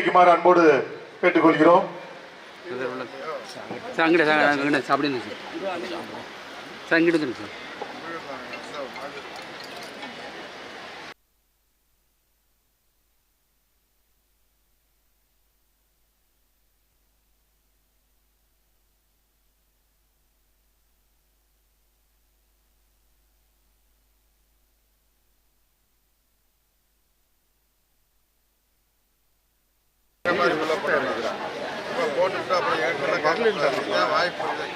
வைக்குமாறு அன்போடு கேட்டுக்கொள்கிறோம் சார் அங்கிட்ட சார் சாப்பிடுங்க சார் சார் சார் போட்டுட்டு அப்புறம் ஏற்கனவே வாய்ப்பு இல்லை.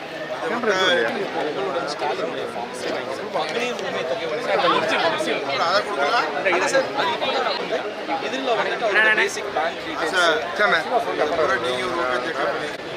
அப்புறம் அதை கொடுக்கலாம் சார், சாமி, அப்புறம் நீங்க ஒரு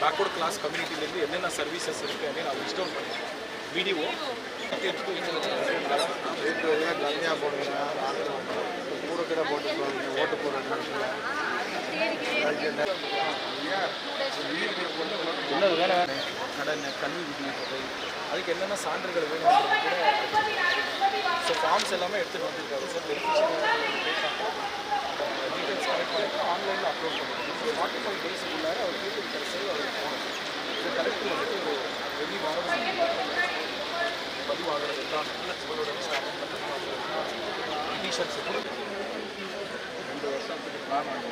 பேக்வர்ட் கிளாஸ் கம்யூனிட்டிலேருந்து என்னென்ன சர்வீசஸ் இருக்குன்னு நான் லிஸ்ட் டவுன் பண்ணேன் வீடியோ ரேட்டு போடுங்க கூட கூட போட்டு போடுங்க ஓட்டு போடுறேன் என்ன வேலை கடன் கல்வி அதுக்கு என்னென்ன சான்றுகள் வேணும்? கூட ஃபார்ம்ஸ் எல்லாமே எடுத்துகிட்டு வந்துருக்காரு சார் டீட்டெயில்ஸ் கலெக்ட் பண்ணிட்டு ஆன்லைனில் அப்லோட் பண்ணுவாங்க ஃபார்ட்டி ஃபைவ் டேஸுக்குள்ளார அவர் கேட்டு சரி அவர் போகணும் கலெக்ட் கலெக்டர் வந்துட்டு ஒரு வெளி வாரம் பதிவாகிறது தான். இவரோட ஸ்டாஃப் டீஷர்ட்ஸ் ரெண்டு வருஷத்துக்கு பிளான் பண்ணி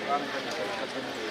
பிளான் பண்ணி.